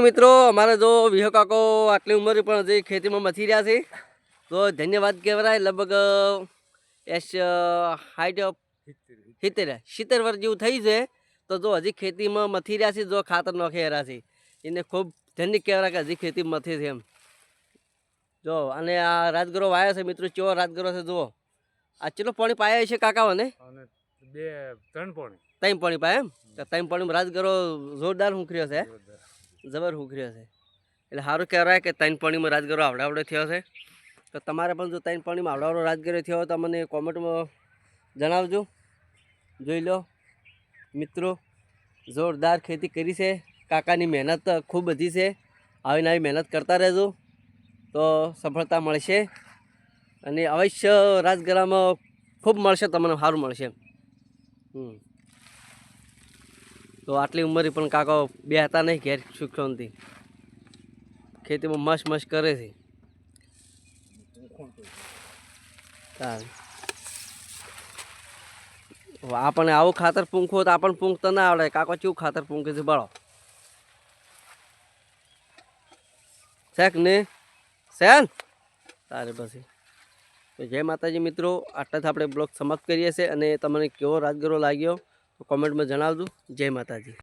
મિત્રો અમારે જો વિહો કાકો આટલી ઉંમરે પણ હજી ખેતીમાં મથી રહ્યા છે. તો ધન્યવાદ કહેવાય લગભગ એસ હાઈટ સિત્તેર સિત્તેર વર્ષ જેવું થઈ છે. તો જો હજી ખેતીમાં મથી રહ્યા છે જો ખાતર નોખી રહ્યા છે. એને ખૂબ ધન્ય કહેવાય કે હજી ખેતી મથી છે એમ. જો અને આ રાજગરો વાયા છે મિત્રો ચેવો રાજગરો છે જુઓ. આ ચેટલો પાણી પાયા છે કાકા મને બે ત્રણ પોણી. ત્રણ પાણી પાયા એમ? ત્રણ પાણીમાં રાજગરો જોરદાર હુંખર્યો છે. જબર ઉઘર્યો છે એટલે સારું કહેવાય કે ત્રણ પાણીમાં રાજગરો આવડાવડો થયો છે. તો તમારે પણ જો ત્રણ પાણીમાં આવડાવડો રાજગરો થયો તો મને કોમેન્ટમાં જણાવજો. જોઈ લો. મિત્રો, જોરદાર ખેતી કરી છે. કાકાની મહેનત ખૂબ બધી છે. આવી નવી મહેનત કરતા રહેજો. તો સફળતા મળશે. અને અવશ્ય રાજગરામાં ખૂબ મળશે, તમને સારું મળશે. હમ. તો આટલી ઉંમરે પણ કાકો બે હતા નહીં ઘેર સુખ ખેતીમાં મસ્ત મસ્ત કરે છે. આપણને આવું ખાતર પૂંખવું તો આપણને પૂંખતા ના આવડે. કાકો કેવું ખાતર પૂંખે છે બળો શેક ને? શેન? તારે પછી તો જય માતાજી મિત્રો આટલાથી આપણે બ્લોગ સમાપ્ત કરીએ છીએ અને તમને કેવો રાજગરો લાગ્યો? તો કોમેન્ટમાં જણાવજો. જય માતાજી.